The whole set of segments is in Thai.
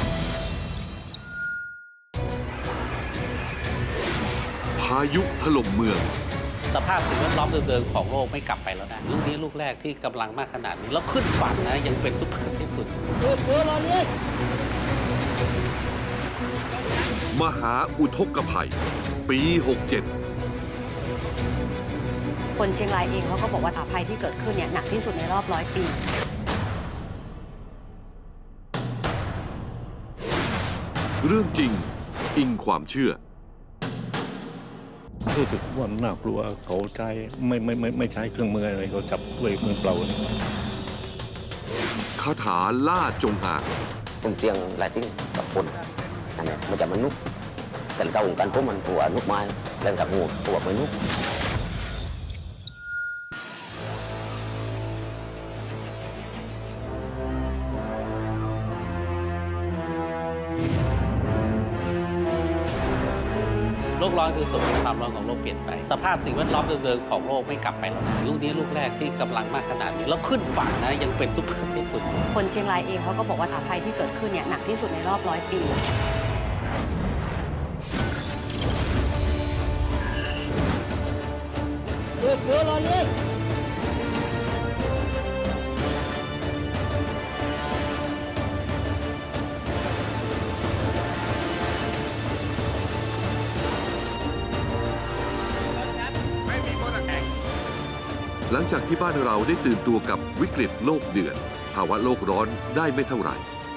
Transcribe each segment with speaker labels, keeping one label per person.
Speaker 1: พายุถล่มเมือง
Speaker 2: สภาพสิ่งแวดล้อมเดิมๆของโลกไม่กลับไปแล้วนะ ลูกนี้ลูกแรกที่กำลังมากขนาดนี้ แล้วขึ้นฝั่งนะ ยังเป็นซุปเปอร์ที่สุด
Speaker 1: มหาอุทกภัย ปี 67
Speaker 3: คนเชียงรายเองเขาก็บอกว่าอาภัยที่เกิดขึ้นเนี่ยหนักที่สุดในรอบร้อยปี
Speaker 1: เรื่องจริง อิงความเชื่อ
Speaker 4: รู้สึกว่าน่ากลัวเขาใช้ไม่ไม่ไม่ไม่ใช้เครื่องมืออะไรเขาจับด้วยมือเปล่า
Speaker 1: คาถาล่าจงอาง
Speaker 5: ผมเตียงไลายติ้งกับคนนั่นแหละมันจะมันนุกแต่เจ้าของกันพวกมันตัวนุกไม้เล่นกับงูตัวมนุก
Speaker 2: กร้อนคือสมมติความร้อนของโลกเปลี่ยนไป สภาพสิ่งแวดล้อมเดิมๆของโลกไม่กลับไปแล้วนะลูกนี้ลูกแรกที่กำลังมากขนาดนี้ แล้วขึ้นฝั่งนะยังเป็นซุปเปอร์ที่สุด
Speaker 3: คนเชียงรายเองเขาก็บอกว่าอาภัยที่เกิดขึ้นเนี่ยหนักที่สุดในรอบร้อยปี
Speaker 1: หลัง จากที่บ้านเราได้ตื่นตัวกับวิกฤตโลกเดือดภาวะโลกร้อนได้ไม่เท่าไหร่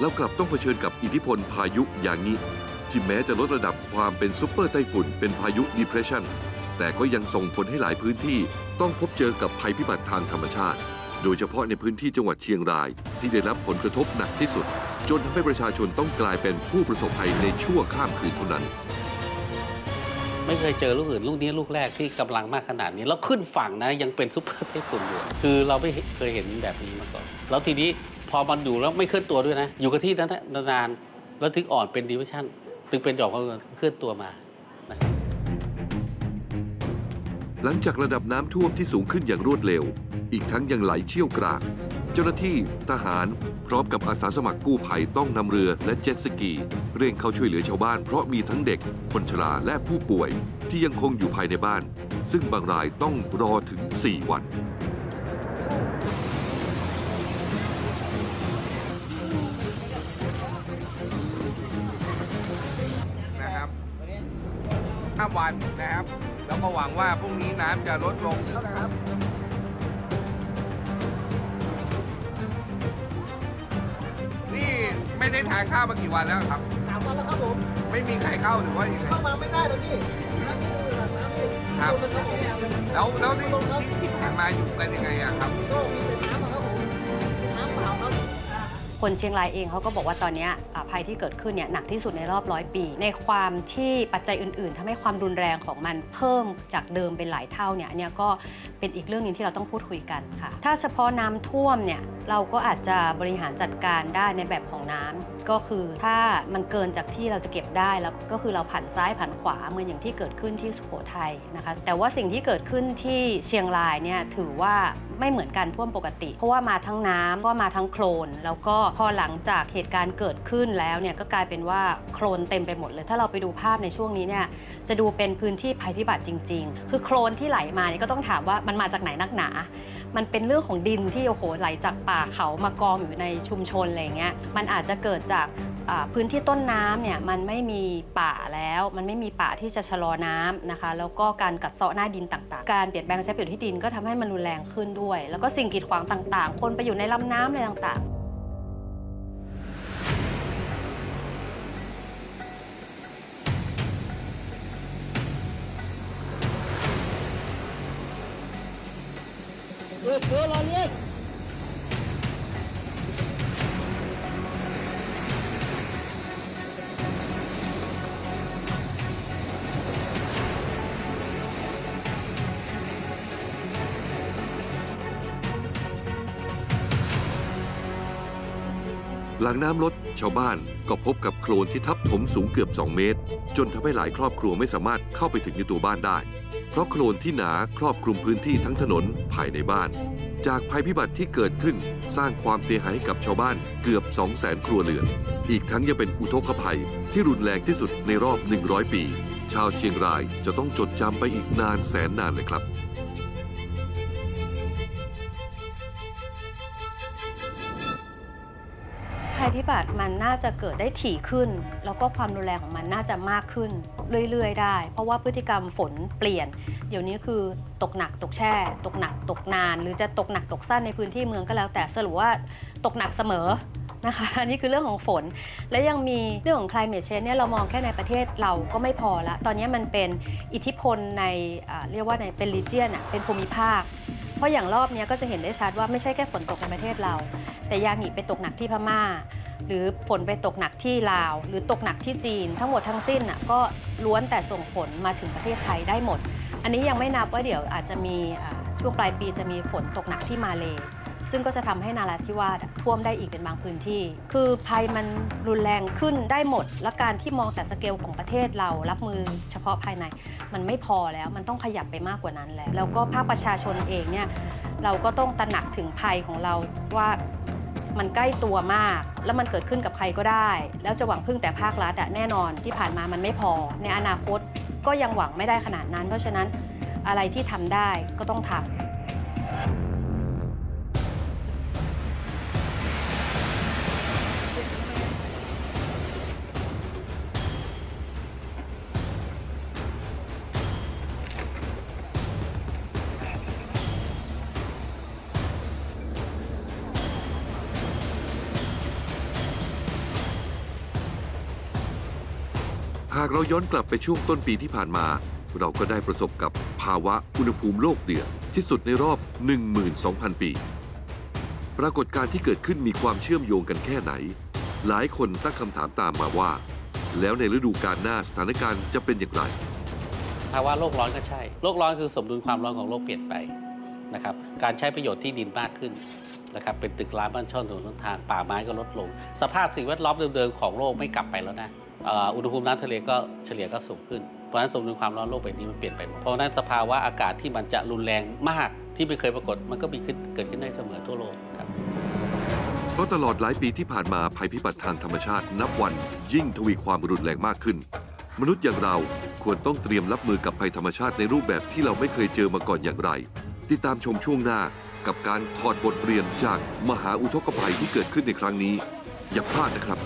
Speaker 1: แล้วกลับต้องเผชิญกับอิทธิพลพายุอย่างนี้ ที่แม้จะลดระดับความเป็นซุปเปอร์ไต้ฝุ่นเป็นพายุ depression แต่ก็ยังส่งผลให้หลายพื้นที่ต้องพบเจอกับภัยพิบัติทางธรรมชาติ โดยเฉพาะในพื้นที่จังหวัดเชียงราย ที่ได้รับผลกระทบหนักที่สุด จนทำให้ประชาชนต้องกลายเป็นผู้ประสบภัยในชั่วข้ามคืนเท่านั้น
Speaker 2: ไม่เคยเจอลูกอื่นลูกนี้ลูกแรกที่กำลังมากขนาดนี้ แล้วขึ้นฝั่งนะยังเป็นซุปเปอร์ที่สุดอยู่คือเราไม่เคยเห็นแบบนี้มาก่อน แล้วทีนี้พอมันอยู่แล้วไม่เคลื่อนตัวด้วยนะ อยู่กับที่นั้นนานๆแล้วถึงอ่อนเป็นดิวิชั่นถึงเป็นดอกเคลื่อนตัวมา
Speaker 1: หลังจากระดับน้ำท่วมที่สูงขึ้นอย่างรวดเร็ว อีกทั้งยังไหลเชี่ยวกราก เจ้าหน้าที่ทหาร พร้อมกับอาสาสมัครกู้ภัยต้องนำเรือและเจ็ตสกี เร่งเข้าช่วยเหลือชาวบ้านเพราะมีทั้งเด็ก คนชราและผู้ป่วย ที่ยังคงอยู่ภายในบ้าน ซึ่งบางรายต้องรอถึง 4 วัน
Speaker 6: นะครับห้าวันนะครับ แล้วก็หวังว่าพรุ่งนี้น้ำจะลดลงนะครับ ไม่ได้ทานข้าวมากี่วันแล้วครับ
Speaker 7: สามวันแล้วครับผม
Speaker 6: ไม่มีใครเข้าหรือว่ายังไง
Speaker 7: เข้ามาไม่ได้แล้วพี่นั่งดูหลังน้ำพี่
Speaker 6: ครับ
Speaker 7: ดูนะครับผม
Speaker 6: แล้วแล้วที่ที่ที่ผ่านมาอยู่กันยังไงอะครับ
Speaker 7: ก็มีแต่น้ คนเชี
Speaker 3: ยงรายเองเขาก็บอกว่าตอนนี้ภัยที่เกิดขึ้นเนี่ยหนักที่สุดในรอบร้อยปี ในความที่ปัจจัยอื่นๆทำให้ความรุนแรงของมันเพิ่มจากเดิมเป็นหลายเท่าเนี่ยเนี่ยก็เป็นอีกเรื่องหนึงที่เราต้องพูดคุยกันค่ะ ถ้าเฉพาะน้ำท่วมเนี่ยเราก็อาจจะบริหารจัดการได้ในแบบของน้ำ ก็คือถ้ามันเกินจากที่เราจะเก็บได้แล้วก็คือเราผันซ้ายผันขวาเหมือนอย่างที่เกิดขึ้นที่สุโขทัยนะคะแต่ว่าสิ่งที่เกิดขึ้นที่เชียงรายเนี่ยถือว่าไม่เหมือนการท่วมปกติ เพราะว่ามาทั้งน้ำก็มาทั้งโคลน แล้วก็พอหลังจากเหตุการณ์เกิดขึ้นแล้วเนี่ยก็กลายเป็นว่าโคลนเต็มไปหมดเลย ถ้าเราไปดูภาพในช่วงนี้เนี่ยจะดูเป็นพื้นที่ภัยพิบัติจริง ๆ คือโคลนที่ไหลมาเนี่ยก็ต้องถามว่ามันมาจากไหนนักหนา มันเป็นเรื่องของดินที่โอ้โหไหลจากป่าเขามากองอยู่ในชุมชนอะไรเงี้ยมันอาจจะเกิดจากพื้นที่ต้นน้ำเนี่ยมันไม่มีป่าแล้ว มันไม่มีป่าที่จะชะลอน้ำนะคะ แล้วก็การกัดเซาะหน้าดินต่างๆ การเปลี่ยนแปลงใช้ประโยชน์ที่ดินก็ทำให้มันรุนแรงขึ้นด้วย แล้วก็สิ่งกีดขวางต่างๆ คนไปอยู่ในลำน้ำอะไรต่างๆ
Speaker 7: เออเออรอเลย
Speaker 1: หลังน้ำลดชาวบ้านก็พบกับโคลนที่ทับถมสูงเกือบ 2 เมตร จนทำให้หลายครอบครัวไม่สามารถเข้าไปถึงในตัวบ้านได้ ราะโคลนที่หนาครอบคลุมพื้นที่ทั้งถนนภายในบ้าน จากภัยพิบัติที่เกิดขึ้นสร้างความเสียหายให้กับชาวบ้านเกือบ 2 0 0แสนครัวเรือน อีกทั้งยังเป็นอุทกภัยที่รุนแรงที่สุดในรอบ 100 ปี ชาวเชียงรายจะต้องจดจำไปอีกนานแสนนานเลยครับ
Speaker 3: ภัยพิบัติมันน่าจะเกิดได้ถี่ขึ้น แล้วก็ความรุนแรงของมันน่าจะมากขึ้นเรื่อยๆ ได้ เพราะว่าพฤติกรรมฝนเปลี่ยน เดี๋ยวนี้คือตกหนักตกแช่ ตกหนักตกนาน หรือจะตกหนักตกสั้นในพื้นที่เมืองก็แล้ว แต่สรุปว่าตกหนักเสมอนะคะอันนี้คือเรื่องของฝน และยังมีเรื่องของ climate change เนี่ยเรามองแค่ในประเทศเราก็ไม่พอละ ตอนนี้มันเป็นอิทธิพลในเรียกว่าในเป็น region อะเป็นภูมิภาค เพราะอย่างรอบนี้ก็จะเห็นได้ชัดว่าไม่ใช่แค่ฝนตกในประเทศเรา แต่ยางิไปตกหนักที่พม่า หรือฝนไปตกหนักที่ลาว หรือตกหนักที่จีน ทั้งหมดทั้งสิ้นน่ะก็ล้วนแต่ส่งผลมาถึงประเทศไทยได้หมด อันนี้ยังไม่นับว่าเดี๋ยวอาจจะมีช่วงปลายปีจะมีฝนตกหนักที่มาเล ซึ่งก็จะทำให้นาราธิวาสท่วมได้อีกเป็นบางพื้นที่ คือภัยมันรุนแรงขึ้นได้หมด และการที่มองแต่สเกลของประเทศเรารับมือเฉพาะภายใน มันไม่พอแล้วมันต้องขยับไปมากกว่านั้นแล้ว แล้วก็ภาคประชาชนเองเนี่ยเราก็ต้องตระหนักถึงภัยของเราว่ามันใกล้ตัวมาก แล้วมันเกิดขึ้นกับใครก็ได้ แล้วจะหวังพึ่งแต่ภาครัฐอะแน่นอนที่ผ่านมามันไม่พอ ในอนาคตก็ยังหวังไม่ได้ขนาดนั้น เพราะฉะนั้นอะไรที่ทำได้ก็ต้องทำา
Speaker 1: กเราย้อนกลับไปช่วงต้นปีที่ผ่านมา เราก็ได้ประสบกับภาวะอุณหภูมิโลกเดือดที่สุดในรอบ 12,000 ปี ปรากฏการณ์ที่เกิดขึ้นมีความเชื่อมโยงกันแค่ไหน หลายคนตั้งคำถามตามมาว่า แล้วในฤดูกาลหน้าสถานการณ์จะเป็นอย่างไร
Speaker 2: ภาวะโลกร้อนก็ใช่ โลกร้อนคือสมดุลความร้อนของโลกเปลี่ยนไปนะครับ การใช้ประโยชน์ที่ดินมากขึ้นนะครับ เป็นตึกร้างบ้านช่องถนนหนทางป่าไม้ก็ลดลง สภาพสิ่งแวดล้อมเดิมๆของโลกไม่กลับไปแล้วนะ อุณหภูมิน้ำทะเลก็เฉลี่ยก็สูงขึ้น เพราะฉะนั้นสมดุลความร้อนโลกใบนี้มันเปลี่ยนไปหมดเพราะฉะนั้นสภาวะอากาศที่มันจะรุนแรงมากที่ไม่เคยปรากฏมันก็มีขึ้นเกิดขึ้นได้เสมอทั่วโลกครับ
Speaker 1: เพราะตลอดหลายปีที่ผ่านมาภัยพิบัติทางธรรมชาตินับวันยิ่งทวีความรุนแรงมากขึ้น มนุษย์อย่างเราควรต้องเตรียมรับมือกับภัยธรรมชาติในรูปแบบที่เราไม่เคยเจอมาก่อนอย่างไร ติดตามชมช่วงหน้ากับการถอดบทเรียนจากมหาอุทกภัยที่เกิดขึ้นในครั้งนี้ อย่าพลาดนะครับ